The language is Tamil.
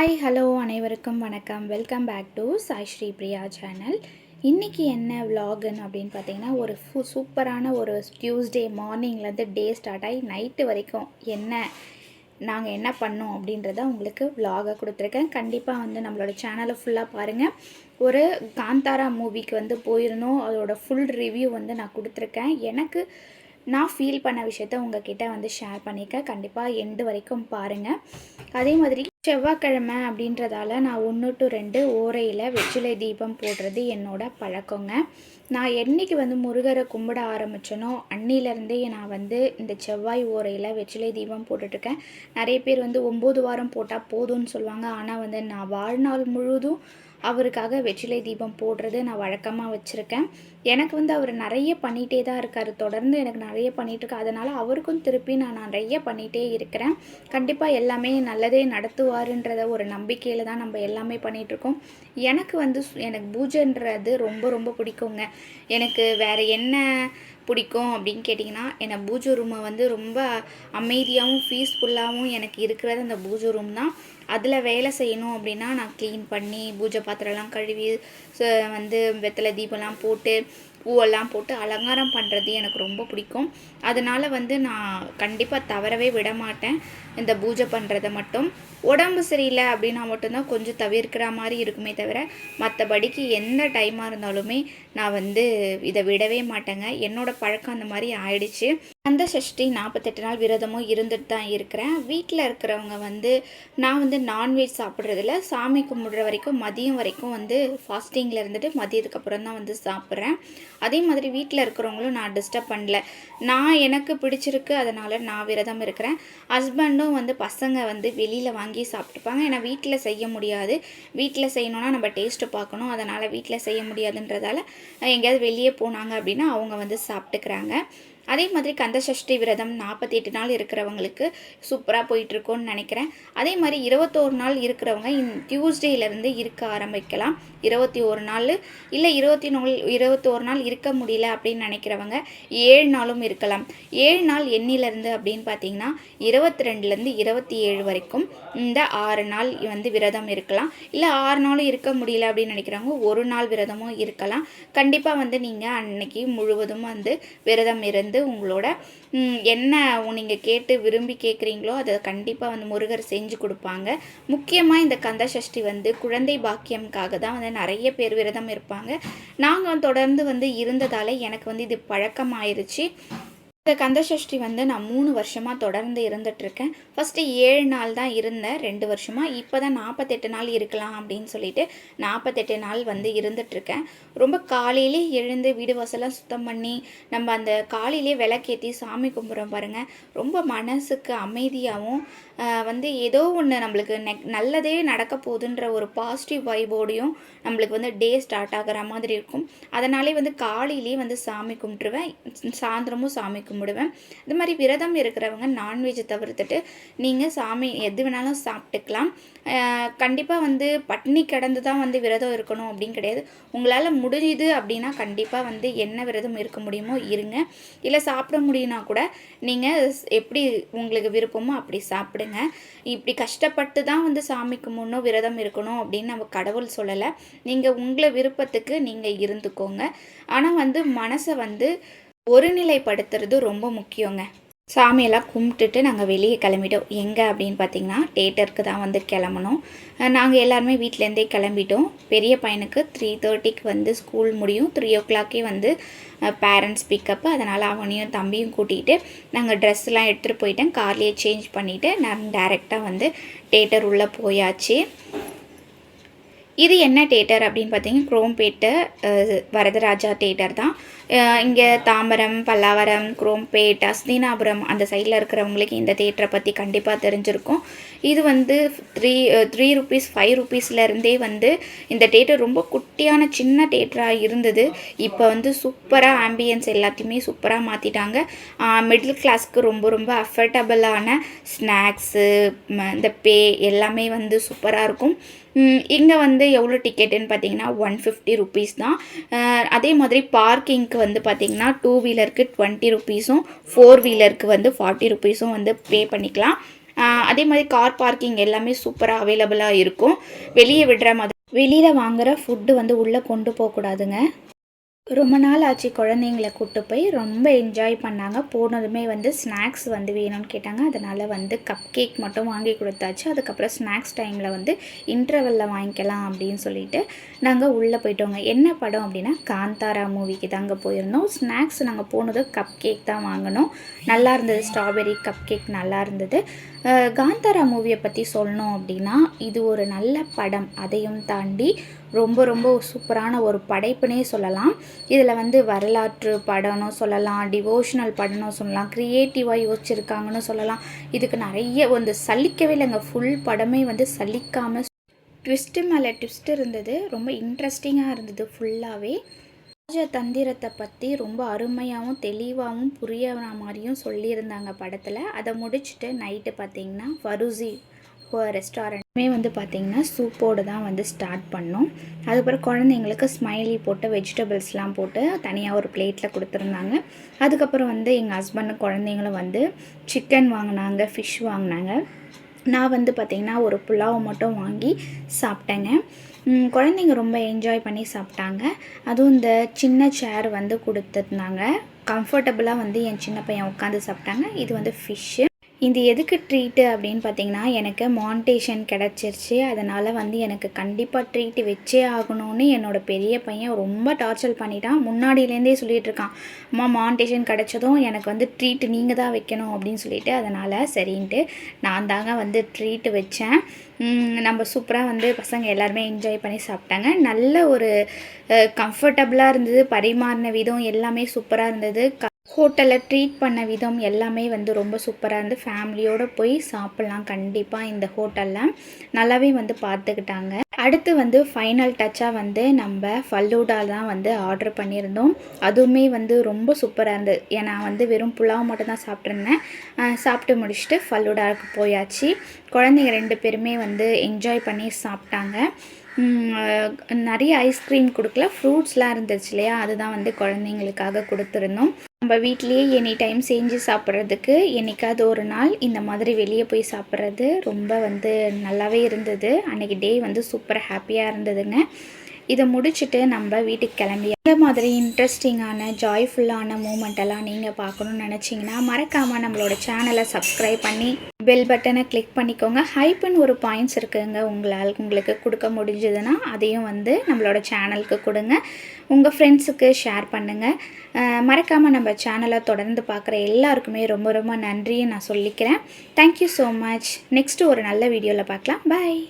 ஹாய் ஹலோ அனைவருக்கும் வணக்கம். Welcome back to Sai Sri Priya channel இன்றைக்கி என்ன vlogன்னு அப்படின்னு பார்த்தீங்கன்னா ஒரு ஃபு சூப்பரான ஒரு டியூஸ்டே மார்னிங்லேருந்து டே ஸ்டார்ட் ஆகி நைட்டு வரைக்கும் என்ன நாங்கள் என்ன பண்ணோம் அப்படின்றத உங்களுக்கு vlog-ஆ கொடுத்துருக்கேன். கண்டிப்பாக வந்து நம்மளோட சேனலை ஃபுல்லாக பாருங்கள் ஒரு காந்தாரா மூவிக்கு வந்து போயிருந்தோம். அதோட ஃபுல் ரிவ்யூ வந்து நான் கொடுத்துருக்கேன். எனக்கு நான் ஃபீல் பண்ண விஷயத்த உங்ககிட்ட வந்து ஷேர் பண்ணியிருக்கேன். கண்டிப்பாக எண்டு வரைக்கும் பாருங்கள் அதே மாதிரி செவ்வாய்க்கிழமை அப்படின்றதால நான் ஒன்று டு ரெண்டு ஓரையில் வெற்றிலை தீபம் போடுறது என்னோட பழக்கங்க. நான் என்றைக்கு வந்து முருகரை கும்பிட ஆரம்பித்தனோ அன்னிலேருந்தே நான் வந்து இந்த செவ்வாய் ஓரையில் வெற்றிலை தீபம் போட்டுட்ருக்கேன். நிறைய பேர் வந்து ஒம்பது வாரம் போட்டால் போதும்னு சொல்லுவாங்க. ஆனால் வந்து நான் வாழ்நாள் முழுதும் அவருக்காக வெற்றிலை தீபம் போடுறது நான் வழக்கமாக வச்சுருக்கேன். எனக்கு வந்து அவர் நிறைய பண்ணிகிட்டே தான் இருக்கார். தொடர்ந்து எனக்கு நிறைய பண்ணிகிட்டுருக்கா அதனால் அவருக்கும் திருப்பி நான் நிறைய பண்ணிகிட்டே இருக்கிறேன். கண்டிப்பாக எல்லாமே நல்லதே நடத்துவாருன்றத ஒரு நம்பிக்கையில் தான் நம்ம எல்லாமே பண்ணிகிட்ருக்கோம் எனக்கு வந்து சு- எனக்கு பூஜைன்றது ரொம்ப ரொம்ப பிடிக்குங்க. எனக்கு வேறு என்ன பிடிக்கும் அப்படின்னு கேட்டிங்கன்னா என்னை பூஜை ரூமை வந்து ரொம்ப அமைதியாகவும் பீஸ்ஃபுல்லாகவும் எனக்கு இருக்கிறது அந்த பூஜை ரூம் தான். அதில் வேலை செய்யணும் அப்படின்னா நான் க்ளீன் பண்ணி பூஜை பாத்திரம்லாம் கழுவி ச- வந்து வெத்தலை தீபம்லாம் போட்டு பூவெல்லாம் போட்டு அலங்காரம் பண்ணுறது எனக்கு ரொம்ப பிடிக்கும். அதனால் வந்து நான் கண்டிப்பாக தவறவே விட மாட்டேன் இந்த பூஜை பண்ணுறதை மட்டும். உடம்பு சரியில்லை அப்படின்னா மட்டும்தான் கொஞ்சம் தவிர்க்கிற மாதிரி இருக்குமே தவிர மற்றபடிக்கு எந்த டைமாக இருந்தாலுமே நான் வந்து இதை விடவே மாட்டேங்க. என்னோடய பழக்கம் அந்த மாதிரி ஆயிடுச்சு. அந்த சஷ்டி நாற்பத்தெட்டு நாள் விரதமும் இருந்துட்டு தான் இருக்கிறேன். வீட்டில் இருக்கிறவங்க வந்து நான் வந்து நான்வெஜ் சாப்பிட்றதில்ல. சாமி கும்பிட்ற வரைக்கும் மதியம் வரைக்கும் வந்து ஃபாஸ்டிங்கில் இருந்துட்டு மதியத்துக்கு அப்புறம் தான் வந்து சாப்பிட்றேன். அதே மாதிரி வீட்டில் இருக்கிறவங்களும் நான் டிஸ்டர்ப் பண்ணல. நான் எனக்கு பிடிச்சிருக்கு அதனால் நான் விரதம் இருக்கிறேன். ஹஸ்பண்டும் வந்து பசங்க வந்து வெளியில் வாங்கி சாப்பிட்டுப்பாங்க. ஏன்னா வீட்டில் செய்ய முடியாது. வீட்டில் செய்யணும்னா நம்ம டேஸ்ட்டு பார்க்கணும். அதனால் வீட்டில் செய்ய முடியாதுன்றதால எங்கேயாவது வெளியே போனாங்க அப்படின்னா அவங்க வந்து சாப்பிட்டுக்கிறாங்க. அதே மாதிரி கந்தசஷ்டி விரதம் நாற்பத்தி எட்டு நாள் இருக்கிறவங்களுக்கு சூப்பராக போயிட்டுருக்கோன்னு நினைக்கிறேன். அதே மாதிரி இருபத்தோரு நாள் இருக்கிறவங்க இந்த டியூஸ்டேலேருந்து இருக்க ஆரம்பிக்கலாம். இருபத்தி ஒரு நாள் இல்லை இருபத்தி நாள் இருபத்தோரு நாள் இருக்க முடியல அப்படின்னு நினைக்கிறவங்க ஏழு நாளும் இருக்கலாம். ஏழு நாள் எண்ணிலேருந்து அப்படின்னு பார்த்தீங்கன்னா இருபத்தி ரெண்டுலேருந்து இருபத்தி ஏழு வரைக்கும் இந்த ஆறு நாள் வந்து விரதம் இருக்கலாம். இல்லை ஆறு நாளும் இருக்க முடியல அப்படின்னு நினைக்கிறவங்க ஒரு நாள் விரதமும் இருக்கலாம். கண்டிப்பாக வந்து நீங்கள் அன்னைக்கு முழுவதும் வந்து விரதம் இருந்து வந்து உங்களோட என்ன நீங்கள் கேட்டு விரும்பி கேட்குறீங்களோ அதை கண்டிப்பாக வந்து முருகர் செஞ்சு கொடுப்பாங்க. முக்கியமாக இந்த கந்த சஷ்டி வந்து குழந்தை பாக்கியம்காக தான் வந்து நிறைய பேர் விரதம் இருப்பாங்க. நாங்கள் தொடர்ந்து வந்து இருந்ததால் எனக்கு வந்து இது பழக்கமாயிருச்சு. இந்த கந்தசஷ்டி வந்து நான் மூணு வருஷமாக தொடர்ந்து இருந்துகிட்ருக்கேன். ஃபஸ்ட்டு ஏழு நாள் தான் இருந்தேன் ரெண்டு வருஷமாக இப்போ தான் நாற்பத்தெட்டு நாள் இருக்கலாம் அப்படின்னு சொல்லிட்டு நாற்பத்தெட்டு நாள் வந்து இருந்துகிட்ருக்கேன். ரொம்ப காலையிலே எழுந்து வீடு வாசலாம் சுத்தம் பண்ணி நம்ம அந்த காலையிலே விளக்கேற்றி சாமி கும்பிட்றோம் பாருங்கள் ரொம்ப மனசுக்கு அமைதியாகவும் வந்து ஏதோ ஒன்று நம்மளுக்கு நெக் நல்லதே நடக்க போகுதுன்ற ஒரு பாசிட்டிவ் வைபோடையும் நம்மளுக்கு வந்து டே ஸ்டார்ட் ஆகிற மாதிரி இருக்கும். அதனாலே வந்து காலையிலே வந்து சாமி கும்பிட்டுருவேன். சாயந்தரமும் சாமி கும்பிடுவேன். இது மாதிரி விரதம் இருக்கிறவங்க நான்வெஜ் தவிர்த்துட்டு நீங்கள் சாமி எது வேணாலும் சாப்பிட்டுக்கலாம். கண்டிப்பாக வந்து பட்னி கிடந்து தான் வந்து விரதம் இருக்கணும் அப்படின்னு கிடையாது. உங்களால் முடியுது அப்படின்னா கண்டிப்பாக வந்து என்ன விரதம் இருக்க முடியுமோ இருங்க. இல்லை சாப்பிட முடியும்னா கூட நீங்கள் எப்படி உங்களுக்கு விருப்பமோ அப்படி சாப்பிடுங்க. இப்படி கஷ்டப்பட்டு தான் வந்து சாமிக்கு முன்னும் விரதம் இருக்கணும் அப்படின்னு நம்ம கடவுள் சொல்லலை. நீங்கள் உங்களை விருப்பத்துக்கு நீங்கள் இருந்துக்கோங்க. ஆனால் வந்து மனசை வந்து ஒருநிலைப்படுத்துறது ரொம்ப முக்கியங்க. சாமியெல்லாம் கும்பிட்டுட்டு நாங்கள் வெளியே கிளம்பிட்டோம். எங்கே அப்படின்னு பார்த்தீங்கன்னா தேட்டருக்கு தான் வந்து கிளம்பணும். நாங்கள் எல்லாருமே வீட்டிலேருந்தே கிளம்பிட்டோம். பெரிய பையனுக்கு த்ரீ தேர்ட்டிக்கு வந்து ஸ்கூல் முடியும். த்ரீ ஓ கிளாக்கே வந்து பேரண்ட்ஸ் பிக்கப்பு அதனால் அவனையும் தம்பியும் கூட்டிகிட்டு நாங்கள் ட்ரெஸ்லாம் எடுத்துகிட்டு போயிட்டேன். கார்லேயே சேஞ்ச் பண்ணிவிட்டு நான் டேரெக்டாக வந்து தேட்டர் உள்ளே போயாச்சு. இது என்ன தேட்டர் அப்படின்னு பார்த்தீங்கன்னா குரோம்பேட்டை வரதராஜா தேட்டர் தான். இங்கே தாம்பரம் பல்லாவரம் குரோம்பேட் அஸ்தினாபுரம் அந்த சைடில் இருக்கிறவங்களுக்கு இந்த தேட்டரை பற்றி கண்டிப்பாக தெரிஞ்சிருக்கும். இது வந்து த்ரீ த்ரீ ருபீஸ் ஃபைவ் ருபீஸ்லேருந்தே வந்து இந்த தேட்டர் ரொம்ப குட்டியான சின்ன தேட்டராக இருந்தது. இப்போ வந்து சூப்பராக ஆம்பியன்ஸ் எல்லாத்தையுமே சூப்பராக மாற்றிட்டாங்க மிடில் கிளாஸ்க்கு ரொம்ப ரொம்ப அஃபர்டபுளான ஸ்நாக்ஸு இந்த பே எல்லாமே வந்து சூப்பராக இருக்கும். இங்கே வந்து எவ்வளோ டிக்கெட்டுன்னு பார்த்தீங்கன்னா ஒன் ஃபிஃப்டி ருபீஸ் தான். அதே மாதிரி பார்க்கிங்க்கு வந்து பார்த்தீங்கன்னா டூ வீலருக்கு டுவெண்ட்டி ருபீஸும் ஃபோர் வீலருக்கு வந்து ஃபார்ட்டி ருபீஸும் வந்து பே பண்ணிக்கலாம். அதே மாதிரி கார் பார்க்கிங் எல்லாமே சூப்பராக அவைலபிளாக இருக்கும். வெளியே விடுற மாதிரி வெளியில் வாங்குற ஃபுட்டு வந்து உள்ளே கொண்டு போகக்கூடாதுங்க ரொம்ப நாள் ஆச்சு குழந்தைங்கள கூட்டு போய். ரொம்ப என்ஜாய் பண்ணாங்க. போனதுமே வந்து ஸ்நாக்ஸ் வந்து வேணும்னு கேட்டாங்க. அதனால் வந்து கப் கேக் மட்டும் வாங்கி கொடுத்தாச்சு. அதுக்கப்புறம் ஸ்நாக்ஸ் டைமில் வந்து இன்டர்வெல்லில் வாங்கிக்கலாம் அப்படின்னு சொல்லிட்டு நாங்கள் உள்ளே போயிட்டோங்க. என்ன படம் அப்படின்னா காந்தாரா மூவிக்கு தாங்க போயிருந்தோம். ஸ்நாக்ஸ் நாங்கள் போனது கப் கேக் தான் வாங்கினோம். நல்லா இருந்தது. ஸ்ட்ராபெரி கப் கேக் நல்லா இருந்தது. காந்தாரா மூவியை பற்றி சொல்லணும் அப்படின்னா இது ஒரு நல்ல படம். அதையும் தாண்டி ரொம்ப ரொம்ப சூப்பரான ஒரு படைப்புனே சொல்லலாம். இதில் வந்து வரலாற்று படம்னு சொல்லலாம் டிவோஷனல் படம்னு சொல்லலாம் க்ரியேட்டிவாக யோசிச்சிருக்காங்கன்னு சொல்லலாம். இதுக்கு நிறைய வந்து சலிக்கவே இல்லைங்க. ஃபுல் படமே வந்து சலிக்காமல் ட்விஸ்ட்டு மேலே ட்விஸ்ட் இருந்தது. ரொம்ப இன்ட்ரெஸ்டிங்காக இருந்தது ஃபுல்லாகவே ராஜதந்திரத்தை பற்றி ரொம்ப அருமையாகவும் தெளிவாகவும் புரியற மாதிரியும் சொல்லியிருந்தாங்க படத்தில். அதை முடிச்சுட்டு நைட்டு பார்த்தீங்கன்னா ஃபருசி ரெஸ்டாரண்ட்டுமே வந்து பார்த்திங்கன்னா சூப்போடு தான் வந்து ஸ்டார்ட் பண்ணோம். அதுக்கப்புறம் குழந்தைங்களுக்கு ஸ்மைலி போட்டு வெஜிடபிள்ஸ்லாம் போட்டு தனியாக ஒரு பிளேட்டில் கொடுத்துருந்தாங்க. அதுக்கப்புறம் வந்து எங்கள் ஹஸ்பண்ட் குழந்தைங்களும் வந்து சிக்கன் வாங்கினாங்க ஃபிஷ் வாங்கினாங்க. நான் வந்து பார்த்திங்கன்னா ஒரு புலாவ் மட்டும் வாங்கி சாப்பிட்டேங்க. குழந்தைங்க ரொம்ப என்ஜாய் பண்ணி சாப்பிட்டாங்க. அதுவும் இந்த சின்ன சேர் வந்து கொடுத்துருந்தாங்க. கம்ஃபர்டபுளாக வந்து என் சின்ன பையன் உட்காந்து சாப்பிட்டாங்க. இது வந்து ஃபிஷ்ஷு இது எதுக்கு ட்ரீட்டு அப்படின்னு பார்த்தீங்கன்னா எனக்கு மான்டேஷன் கிடச்சிருச்சு. அதனால் வந்து எனக்கு கண்டிப்பாக ட்ரீட்டு வச்சே ஆகணும்னு என்னோடய பெரிய பையன் ரொம்ப டார்ச்சர் பண்ணிட்டான். முன்னாடியிலேருந்தே சொல்லிகிட்ருக்கான் இருக்கான். அம்மா மான்டேஷன் கிடச்சதும் எனக்கு வந்து ட்ரீட் நீங்கள் தான் வைக்கணும் அப்படின்னு சொல்லிட்டு அதனால் சரின்ட்டு நான் தாங்க வந்து ட்ரீட்டு வச்சேன். நம்ம சூப்பராக வந்து பசங்க எல்லாருமே என்ஜாய் பண்ணி சாப்பிட்டாங்க. நல்ல ஒரு கம்ஃபர்டபுளாக இருந்தது. பரிமாறின விதம் எல்லாமே சூப்பராக இருந்தது. க ஹோட்டலில் ட்ரீட் பண்ண விதம் எல்லாமே வந்து ரொம்ப சூப்பராக இருந்து ஃபேமிலியோடு போய் சாப்பிட்லாம். கண்டிப்பாக இந்த ஹோட்டலில். நல்லாவே வந்து பார்த்துக்கிட்டாங்க. அடுத்து வந்து ஃபைனல் டச்சாக வந்து நம்ம ஃபல்லூடா தான் வந்து ஆர்டர் பண்ணியிருந்தோம். அதுவுமே வந்து ரொம்ப சூப்பராக இருந்தது ஏன்னா வந்து வெறும் புலாவ் மட்டும் தான் சாப்பிட்ருந்தேன் சாப்பிட்டு முடிச்சுட்டு ஃபல்லூடாவுக்கு போயாச்சு. குழந்தைங்க ரெண்டு பேருமே வந்து என்ஜாய் பண்ணி சாப்பிட்டாங்க. நிறைய ஐஸ்கிரீம் கொடுக்கல. ஃப்ரூட்ஸ்லாம் இருந்துச்சு இல்லையா? அதுதான் வந்து குழந்தைங்களுக்காக கொடுத்துருந்தோம். நம்ம வீட்லேயே எனி டைம் செஞ்சு சாப்பிட்றதுக்கு என்னைக்காவது ஒரு நாள் இந்த மாதிரி வெளியே போய் சாப்பிட்றது ரொம்ப வந்து நல்லாவே இருந்தது. அன்றைக்கி டே வந்து சூப்பர் ஹாப்பியாக இருந்ததுங்க. இதை முடிச்சுட்டு நம்ம வீட்டுக்கு கிளம்பி இந்த மாதிரி இன்ட்ரெஸ்டிங்கான ஜாய்ஃபுல்லான மூமெண்ட் எல்லாம் நீங்கள் பார்க்கணுன்னு நினச்சிங்கன்னா மறக்காமல் நம்மளோட சேனலை சப்ஸ்கிரைப் பண்ணி பெல் பட்டனை கிளிக் பண்ணிக்கோங்க. ஹைப்புன்னு ஒரு பாயிண்ட்ஸ் இருக்குங்க. உங்களால் உங்களுக்கு கொடுக்க முடிஞ்சதுன்னா அதையும் வந்து நம்மளோட சேனலுக்கு கொடுங்க. உங்கள் ஃப்ரெண்ட்ஸுக்கு ஷேர் பண்ணுங்கள் மறக்காமல் நம்ம சேனலை தொடர்ந்து பார்க்குற எல்லாருக்குமே ரொம்ப ரொம்ப நன்றியை நான் சொல்லிக்கிறேன். தேங்க்யூ ஸோ மச் நெக்ஸ்ட்டு ஒரு நல்ல வீடியோவில் பார்க்கலாம். பாய்